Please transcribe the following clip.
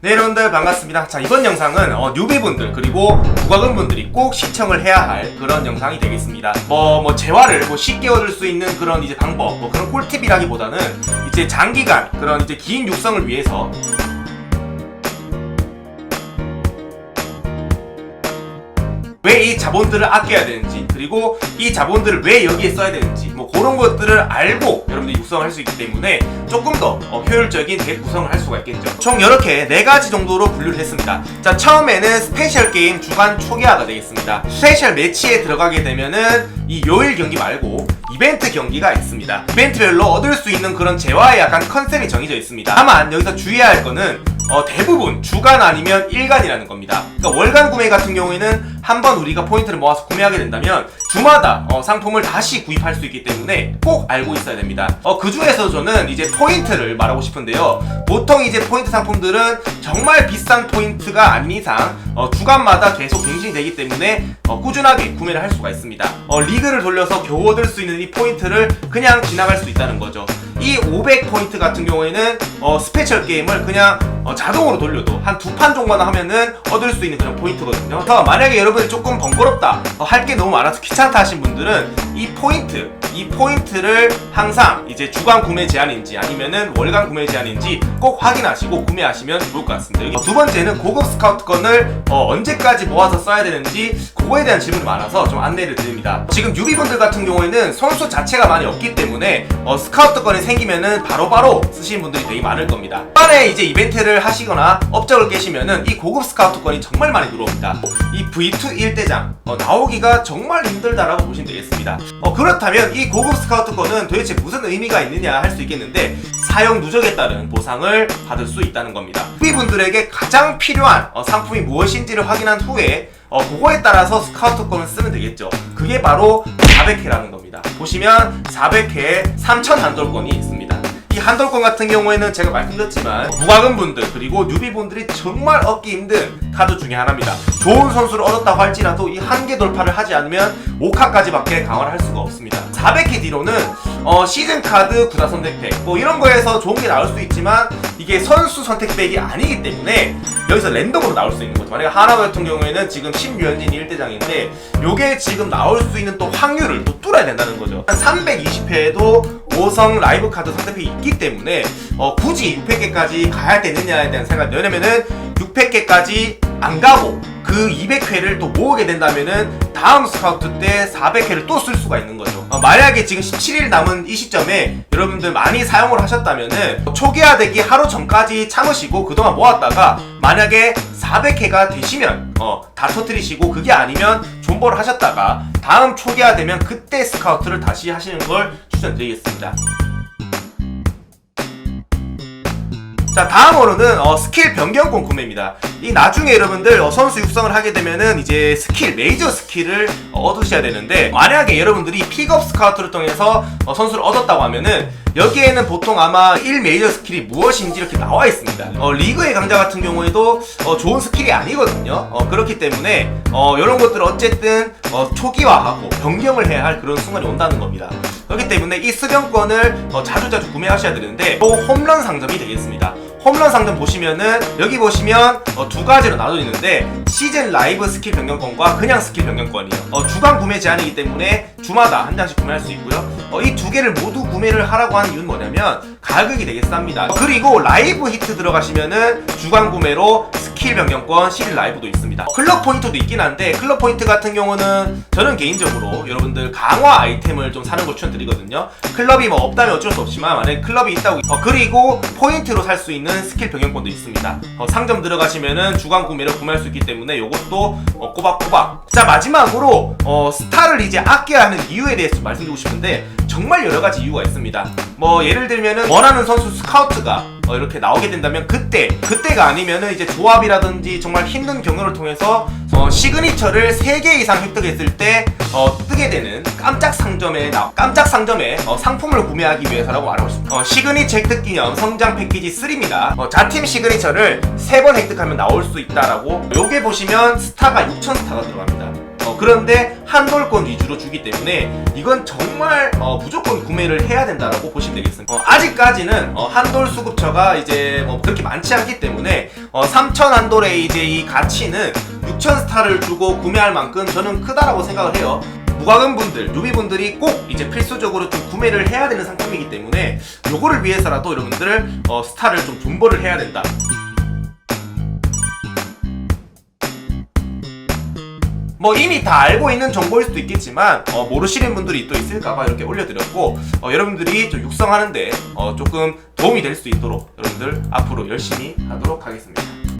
네 여러분들 반갑습니다. 자 이번 영상은 어, 뉴비분들 그리고 부가금분들이 꼭 시청을 해야 할 그런 영상이 되겠습니다. 뭐, 뭐 재화를 뭐 쉽게 얻을 수 있는 그런 이제 방법 뭐 그런 꿀팁이라기보다는 이제 장기간 그런 이제 긴 육성을 위해서 왜 이 자본들을 아껴야 되는지 그리고 이 자본들을 왜 여기에 써야 되는지 뭐 그런 것들을 알고 여러분들이 육성할 수 있기 때문에 조금 더 어, 효율적인 덱 구성을 할 수가 있겠죠. 총 이렇게 네 가지 정도로 분류를 했습니다. 자 처음에는 스페셜 게임 주간 초기화가 되겠습니다. 스페셜 매치에 들어가게 되면은 이 요일 경기 말고 이벤트 경기가 있습니다. 이벤트별로 얻을 수 있는 그런 재화의 약간 컨셉이 정해져 있습니다. 다만 여기서 주의해야 할 거는 어, 대부분 주간 아니면 일간이라는 겁니다. 그러니까 월간 구매 같은 경우에는 한번 우리가 포인트를 모아서 구매하게 된다면 주마다 어, 상품을 다시 구입할 수 있기 때문에 꼭 알고 있어야 됩니다. 어, 그 중에서 저는 이제 포인트를 말하고 싶은데요. 보통 이제 포인트 상품들은 정말 비싼 포인트가 아닌 이상 어, 주간마다 계속 갱신이 되기 때문에 어, 꾸준하게 구매를 할 수가 있습니다. 어, 리그를 돌려서 겨우 얻을 수 있는 이 포인트를 그냥 지나갈 수 있다는 거죠. 이 500포인트 같은 경우에는 어, 스페셜 게임을 그냥 어, 자동으로 돌려도 한 두 판 정도만 하면은 얻을 수 있는 그런 포인트거든요. 그래서 만약에 여러분이 조금 번거롭다, 어, 할게 너무 많아서 귀찮다 하신 분들은 이 포인트, 이 포인트를 항상 이제 주간 구매 제한인지 아니면은 월간 구매 제한인지 꼭 확인하시고 구매하시면 좋을 것 같습니다. 두 번째는 고급 스카우트건을 어, 언제까지 모아서 써야 되는지 그거에 대한 질문이 많아서 좀 안내를 드립니다. 지금 유비분들 같은 경우에는 선수 자체가 많이 없기 때문에 어, 스카우트건이 생기면은 바로바로 쓰시는 분들이 되게 많을 겁니다. 초반에 이제 이벤트를 하시거나 업적을 깨시면은 이 고급 스카우트건이 정말 많이 들어옵니다. 이 V2 1대장 어, 나오기가 정말 힘들다라고 보시면 되겠습니다. 어, 그렇다면 이 고급 스카우트건은 도대체 무슨 의미가 있느냐 할 수 있겠는데 사용 누적에 따른 보상을 받을 수 있다는 겁니다. 후비분들에게 가장 필요한 어, 상품이 무엇인지를 확인한 후에 어, 그거에 따라서 스카우트건을 쓰면 되겠죠. 그게 바로 400회라는 겁니다. 보시면 400회에 3,000 한돌권이 있습니다. 이 한돌권 같은 경우에는 제가 말씀드렸지만 무과금 분들 그리고 뉴비 분들이 정말 얻기 힘든 카드 중에 하나입니다. 좋은 선수를 얻었다고 할지라도 이 한계 돌파를 하지 않으면 5카까지밖에 강화를 할 수가 없습니다. 400회 뒤로는 어, 시즌 카드 구다 선택팩 뭐 이런 거에서 좋은 게 나올 수 있지만 이게 선수 선택팩이 아니기 때문에 여기서 랜덤으로 나올 수 있는 거죠. 만약에 하나 같은 경우에는 지금 신유현진이 1대장인데 요게 지금 나올 수 있는 또 확률을 또 뚫어야 된다는 거죠. 한 320회에도 5성 라이브 카드 선택팩이 있기 때문에 어, 굳이 600개까지 가야 되느냐에 대한 생각 왜냐면은 600개까지 안 가고 그 200회를 또 모으게 된다면은 다음 스카우트 때 400회를 또 쓸 수가 있는 거죠. 어, 만약에 지금 17일 남은 이 시점에 여러분들 많이 사용을 하셨다면은 초기화되기 하루 전까지 참으시고 그동안 모았다가 만약에 400회가 되시면 어, 다 터트리시고 그게 아니면 존버를 하셨다가 다음 초기화되면 그때 스카우트를 다시 하시는 걸 추천드리겠습니다. 자 다음으로는 어, 스킬 변경권 구매입니다. 이 나중에 여러분들 어, 선수 육성을 하게 되면은 이제 스킬 메이저 스킬을 어, 얻으셔야 되는데 만약에 여러분들이 픽업 스카우트를 통해서 어, 선수를 얻었다고 하면은 여기에는 보통 아마 1 메이저 스킬이 무엇인지 이렇게 나와 있습니다. 어, 리그의 강자 같은 경우에도 어, 좋은 스킬이 아니거든요. 어, 그렇기 때문에 어, 이런 것들 어쨌든 어, 초기화하고 변경을 해야 할 그런 순간이 온다는 겁니다. 그렇기 때문에 이 수변권을 어, 자주자주 구매하셔야 되는데 또 홈런 상점이 되겠습니다. 홈런 상점 보시면은 여기 보시면 어, 두 가지로 나눠져 있는데 시즌 라이브 스킬 변경권과 그냥 스킬 변경권이요. 어, 주간 구매 제한이기 때문에 주마다 한 장씩 구매할 수 있고요. 어, 이 두 개를 모두 구매를 하라고 하는 이유는 뭐냐면 가격이 되게 쌉니다. 그리고 라이브 히트 들어가시면은 주간 구매로 스킬 변경권 시즌 라이브도 있습니다. 클럽 포인트도 있긴 한데 클럽 포인트 같은 경우는 저는 개인적으로 여러분들 강화 아이템을 좀 사는 걸 추천드리거든요. 클럽이 뭐 없다면 어쩔 수 없지만 만약에 클럽이 있다고 어, 그리고 포인트로 살 수 있는 스킬 변경권도 있습니다. 어, 상점 들어가시면은 주간 구매로 구매할 수 있기 때문에 이것도 어, 꼬박꼬박. 자 마지막으로 어, 스타를 이제 아껴야 하는 이유에 대해서 말씀드리고 싶은데 정말 여러 가지 이유가 있습니다. 뭐 예를 들면은 원하는 선수 스카우트가 어, 이렇게 나오게 된다면 그때 그때가 아니면은 이제 조합이라든지 정말 힘든 경로를 통해서 어, 시그니처를 3개 이상 획득했을 때 어, 뜨게 되는 깜짝 상점에 나 깜짝 상점에 어, 상품을 구매하기 위해서라고 말하고 싶습니다. 어, 시그니처 획득 기념 성장 패키지 3입니다. 어, 자팀 시그니처를 3번 획득하면 나올 수 있다라고 요게 보시면 스타가 6,000 스타가 들어갑니다. 어, 그런데 한돌권 위주로 주기 때문에 이건 정말 어, 무조건 구매를 해야 된다라고 보시면 되겠습니다. 어, 아직까지는 어, 한돌 수급처가 이제 뭐 그렇게 많지 않기 때문에 어, 3,000 안돌의 이제 이 가치는 6,000 스타를 주고 구매할 만큼 저는 크다라고 생각을 해요. 무과금 분들, 뉴비 분들이 꼭 이제 필수적으로 좀 구매를 해야 되는 상품이기 때문에 요거를 위해서라도 여러분들 어, 스타를 좀 존버를 해야 된다. 뭐 이미 다 알고 있는 정보일 수도 있겠지만 어, 모르시는 분들이 또 있을까봐 이렇게 올려드렸고 어, 여러분들이 좀 육성하는데 어, 조금 도움이 될 수 있도록 여러분들 앞으로 열심히 하도록 하겠습니다.